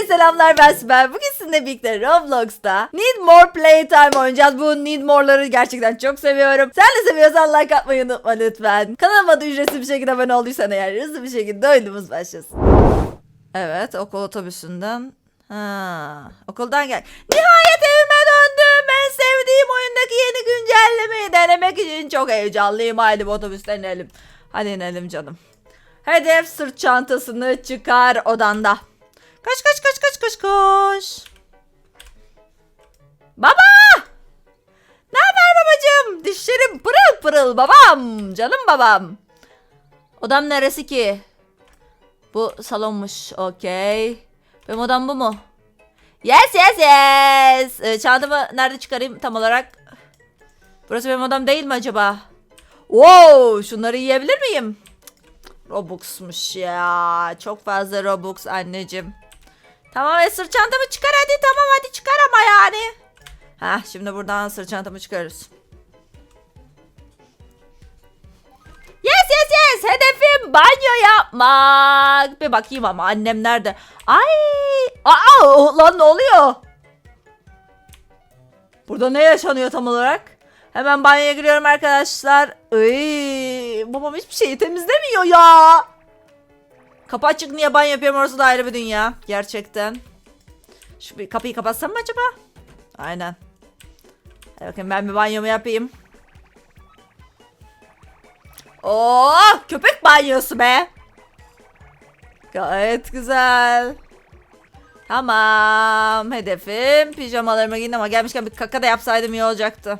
Herkese selamlar ben Sibel. Bugün sizinle birlikte Roblox'ta Need More Playtime oynayacağız. Bu Need More'ları gerçekten çok seviyorum. Sen de seviyorsan like atmayı unutma lütfen. Kanalıma da ücretsiz bir şekilde abone olduysan eğer hızlı bir şekilde oyunumuz başlasın. Evet okul otobüsünden. Ha, okuldan gel. Nihayet evime döndüm. En sevdiğim oyundaki yeni güncellemeyi denemek için çok heyecanlıyım. Haydi otobüsten inelim. Hadi inelim canım. Hedef sırt çantasını çıkar odanda. Kaç kaç kaç kaç kaç kaç. Baba! Ne haber babacığım? Dişlerim pırıl pırıl babam. Canım babam. Odam neresi ki? Bu salonmuş. Okey. Benim odam bu mu? Yes yes yes. Ee, çantamı nerede çıkarayım tam olarak? Burası benim odam değil mi acaba? Wow, şunları yiyebilir miyim? Robux'muş ya. Çok fazla Robux anneciğim. Tamam e, sırt çantamı çıkar hadi tamam hadi çıkar ama yani. Heh şimdi buradan sırt çantamı çıkarırız. Yes yes yes hedefim banyo yapmak. Bir bakayım ama annem nerede? Ay aa lan ne oluyor? Burada ne yaşanıyor tam olarak? Hemen banyoya giriyorum arkadaşlar. Iy, babam hiçbir şeyi temizlemiyor ya. Kapı açık niye banyo yapıyorum orası da ayrı bir dünya. Gerçekten. Şu bir kapıyı kapatsam mı acaba? Aynen. Hadi bakayım ben bir banyomu yapayım. Oo, köpek banyosu be. Gayet güzel. Tamam. Hedefim pijamalarımı giydim ama gelmişken bir kaka da yapsaydım iyi olacaktı.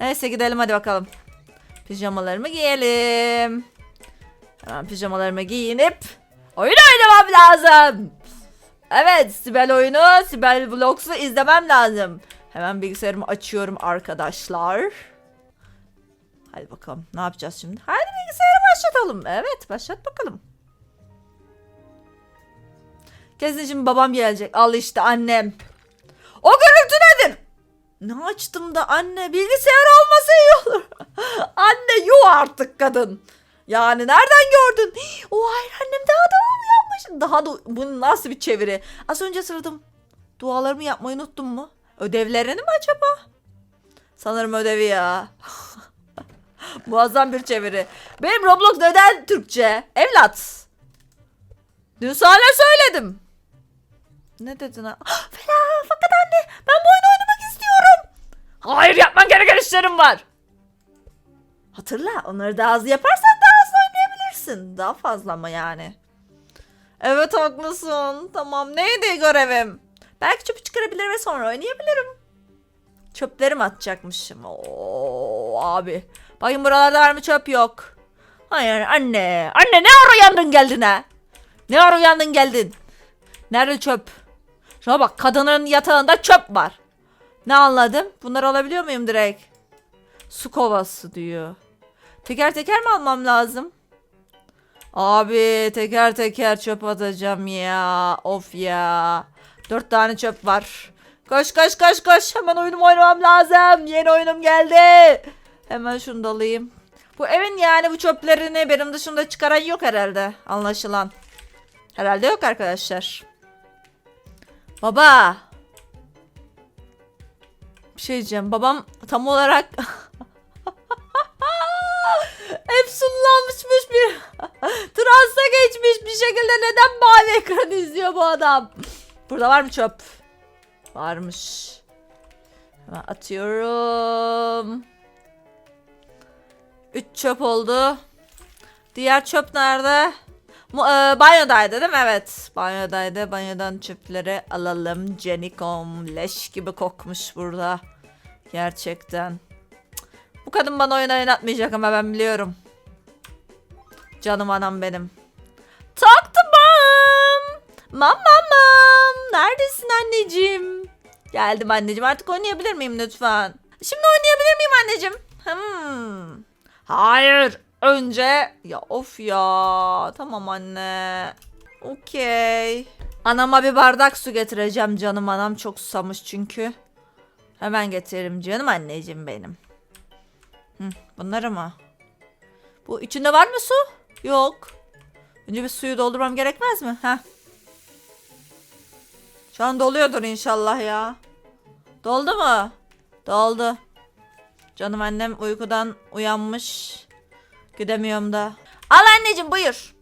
Neyse gidelim hadi bakalım. Pijamalarımı giyelim. Hemen pijamalarımı giyinip oyun oynamam lazım. Evet Sibel oyunu, Sibel Vlogs'u izlemem lazım. Hemen bilgisayarımı açıyorum arkadaşlar. Hadi bakalım ne yapacağız şimdi? Hadi bilgisayarı başlatalım. Evet başlat bakalım. Kesin şimdi babam gelecek. Al işte annem. O gürültü nedir? Ne açtım da anne bilgisayar olmasa iyi olur. anne yuh artık kadın. Yani nereden gördün? O hayır annem daha da mı yapmış? Daha da bu nasıl bir çeviri? Az önce sırdım. Dualarımı yapmayı unuttum mu? Ödevlerini mi acaba? Sanırım ödevi ya. Muazzam bir çeviri. Benim Roblox neden Türkçe? Evlat. Dün sana söyledim. Ne dedin ha? Fela fakat anne ben bu oyunu oynamak istiyorum. Hayır yapman gereken işlerim var. Hatırla onları daha hızlı yaparsan oynayabilirsin. Daha fazla mı yani? Evet haklısın. Tamam neydi görevim? Belki çöpü çıkarabilir ve sonra oynayabilirim. Çöplerimi atacakmışım. Oo abi. Bakın buralarda var mı çöp yok. Hayır anne. Anne ne ara uyandın geldin ha? Ne ara uyandın geldin? Nerede çöp? Şuna bak kadının yatağında çöp var. Ne anladım? Bunları alabiliyor muyum direkt? Su kovası diyor. Teker teker mi almam lazım? Abi teker teker çöp atacağım ya. Of ya. Dört tane çöp var. Koş koş koş koş. Hemen oyunumu oynamam lazım. Yeni oyunum geldi. Hemen şunu da alayım. Bu evin yani bu çöplerini benim dışında çıkaran yok herhalde. Anlaşılan. Herhalde yok arkadaşlar. Baba. Bir şey diyeceğim. Babam tam olarak efsunlanmışmış bir transa geçmiş bir şekilde neden mavi ekran izliyor bu adam? Burada var mı çöp? Varmış. Hemen atıyorum. Üç çöp oldu. Diğer çöp nerede? Mu- e, banyodaydı değil mi? Evet. Banyodaydı. Banyodan çöpleri alalım. Canikom leş gibi kokmuş burada. Gerçekten. Bu kadın bana oyun oynatmayacak ama ben biliyorum. Canım anam benim. Taktım mam. Mam mam mam. Neredesin anneciğim? Geldim anneciğim. Artık oynayabilir miyim lütfen? Şimdi oynayabilir miyim anneciğim? Hmm. Hayır. Önce ya of ya. Tamam anne. Okey. Anama bir bardak su getireceğim canım anam çok susamış çünkü. Hemen getiririm canım anneciğim benim. Hı, bunları mı? Bu içinde var mı su? Yok. Önce bir suyu doldurmam gerekmez mi? Heh. Şu an doluyordur inşallah ya. Doldu mu? Doldu. Canım annem uykudan uyanmış. Gidemiyorum da. Al anneciğim buyur.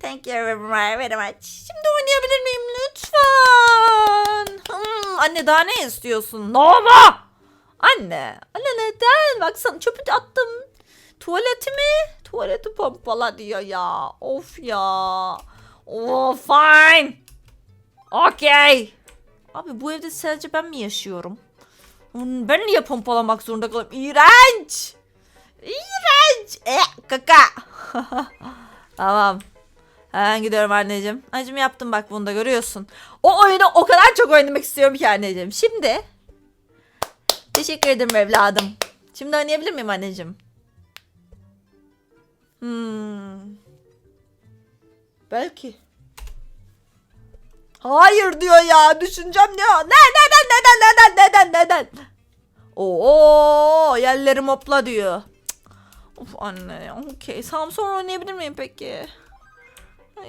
Thank you very much. Şimdi oynayabilir miyim lütfen? Hmm, anne daha ne istiyorsun? Nova! Anne. Anne neden? Baksana çöpü attım. Tuvaleti mi? Tuvaleti pompala diyor ya. Of ya. Oh fine. Okay. Abi bu evde sadece ben mi yaşıyorum? Ben niye pompalamak zorunda kalıyorum? İğrenç. İğrenç. E, kaka. tamam. Hemen gidiyorum anneciğim. Anneciğim yaptım bak bunu da görüyorsun. O oyunu o kadar çok oynamak istiyorum ki anneciğim. Şimdi. Teşekkür ederim evladım. Şimdi oynayabilir miyim anneciğim? Hmm. Belki. Hayır diyor ya. Düşüneceğim ya. Ne neden neden neden neden neden? Oo yerlerim hopla diyor. Of anne. Okey. Tamam sonra oynayabilir miyim peki?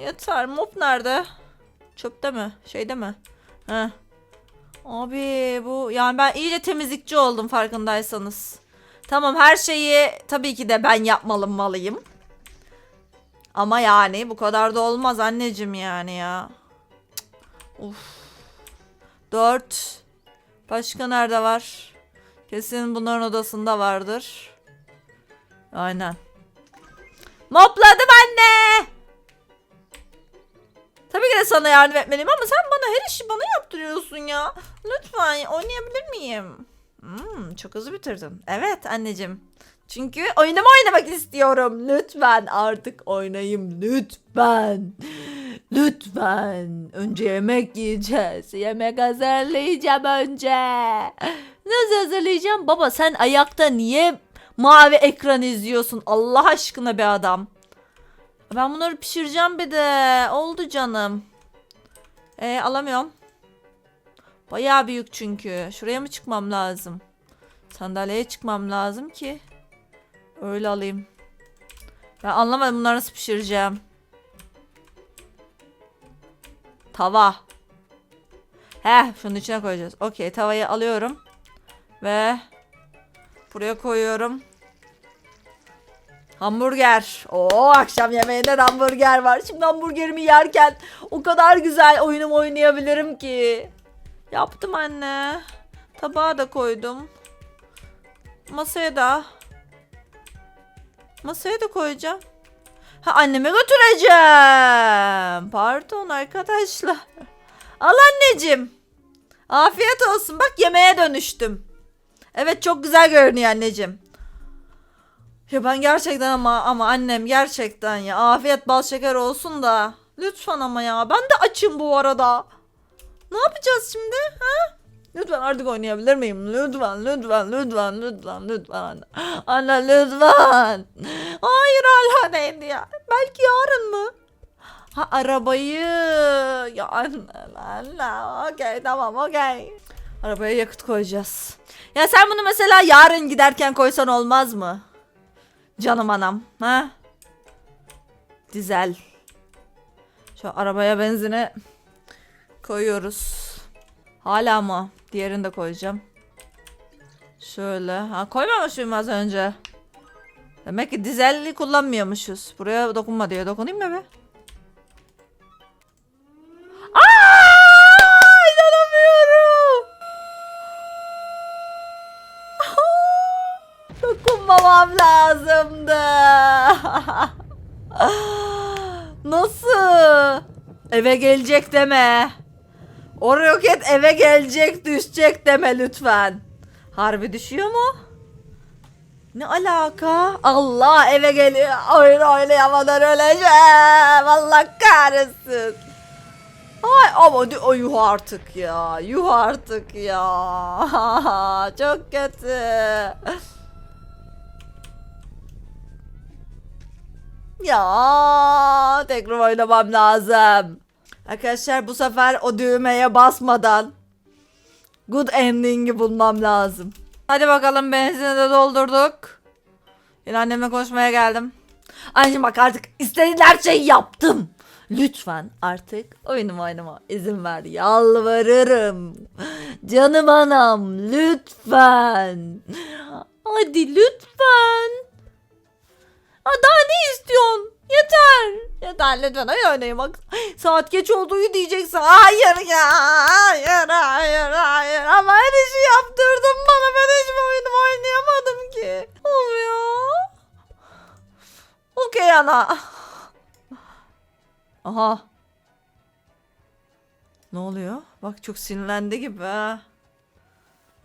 Yeter. Mop nerede? Çöpte mi? Şeyde mi? Heh. Abi bu yani ben iyice temizlikçi oldum farkındaysanız. Tamam her şeyi tabii ki de ben yapmalı malıyım. Ama yani bu kadar da olmaz anneciğim yani ya. Uf. Dört. Başka nerede var? Kesin bunların odasında vardır. Aynen. Mopladım anne. Tabii ki de sana yardım etmeliyim ama sen bana her işi bana yaptırıyorsun ya. Lütfen oynayabilir miyim? Hmm, çok hızlı bitirdin. Evet anneciğim. Çünkü oyunumu oynamak istiyorum. Lütfen artık oynayayım. Lütfen. Lütfen. Önce yemek yiyeceğiz. Yemek hazırlayacağım önce. Nasıl hazırlayacağım? Baba sen ayakta niye mavi ekran izliyorsun? Allah aşkına be adam. Ben bunları pişireceğim bir de. Oldu canım. E alamıyorum. Bayağı büyük çünkü. Şuraya mı çıkmam lazım? Sandalyeye çıkmam lazım ki. Öyle alayım. Ben anlamadım bunları nasıl pişireceğim. Tava. Heh şunun içine koyacağız. Okey tavayı alıyorum. Ve buraya koyuyorum. Hamburger. Oo akşam yemeğinde de hamburger var. Şimdi hamburgerimi yerken o kadar güzel oyunum oynayabilirim ki. Yaptım anne. Tabağa da koydum. Masaya da. Masaya da koyacağım. Ha anneme götüreceğim. Pardon arkadaşlar. Al anneciğim. Afiyet olsun. Bak yemeğe dönüştüm. Evet çok güzel görünüyor anneciğim. Ya ben gerçekten ama ama annem gerçekten ya afiyet bal şeker olsun da lütfen ama ya ben de açım bu arada. Ne yapacağız şimdi ha? Lütfen artık oynayabilir miyim? Lütfen lütfen lütfen lütfen lütfen anne. Lütfen. Hayır hala neydi ya? Belki yarın mı? Ha arabayı. Ya anne anne. Okey tamam okey. Arabaya yakıt koyacağız. Ya sen bunu mesela yarın giderken koysan olmaz mı? Canım anam. Ha? Dizel. Şu arabaya benzine koyuyoruz. Hala mı? Diğerini de koyacağım. Şöyle. Ha koymamışım az önce. Demek ki dizelli kullanmıyormuşuz. Buraya dokunma diyor. Dokunayım mı be? Aa! İnanamıyorum. Dokunmamam lazımdı. Nasıl? Eve gelecek deme. O roket eve gelecek düşecek deme lütfen. Harbi düşüyor mu? Ne alaka? Allah eve geliyor. Oyun oynayamadan öleceğim. Allah kahretsin. Ay ama o yuh artık ya. Yuh artık ya. Çok kötü. Ya tekrar oynamam lazım. Arkadaşlar bu sefer o düğmeye basmadan good ending'i bulmam lazım. Hadi bakalım benzini de doldurduk. Yine annemle konuşmaya geldim. Anneciğim bak artık istediğin her şeyi yaptım. Lütfen artık oyunumu oynama izin ver. Yalvarırım. Canım anam lütfen. Hadi lütfen. Ha, daha ne istiyorsun? Yeter. Yeter lütfen. Hayır oynayayım bak. Saat geç oldu uyu diyeceksin. Hayır ya. Hayır hayır hayır. Ama her işi yaptırdın bana. Ben hiçbir oyunumu oynayamadım ki. Olmuyor. Okey ana. Aha. Ne oluyor? Bak çok sinirlendi gibi.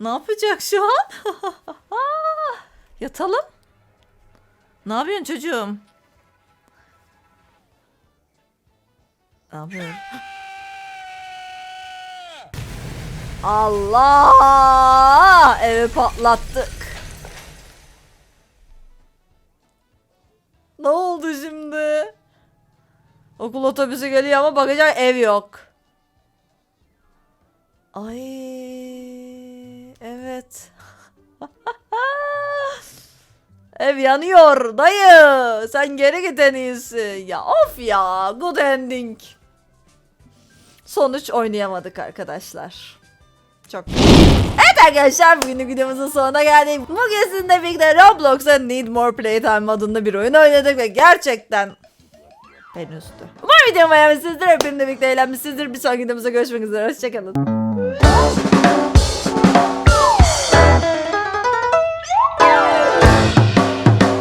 Ne yapacak şu an? Yatalım. Ne yapıyorsun çocuğum? Ne? Allah! Evi patlattık. Ne oldu şimdi? Okul otobüsü geliyor ama bakacak ev yok. Ay evet. Ev yanıyor dayı. Sen geri git en iyisi. Ya of ya. Good ending. Sonuç oynayamadık arkadaşlar. Çok Evet arkadaşlar bugünlük videomuzun sonuna geldik. Bugün sizinle birlikte Roblox'a Need More Playtime adında bir oyun oynadık ve gerçekten beni üstü. Umarım videomu beğenmişsinizdir. Hepimle birlikte eğlenmişsinizdir. Bir sonraki videomuzda görüşmek üzere. Hoşçakalın.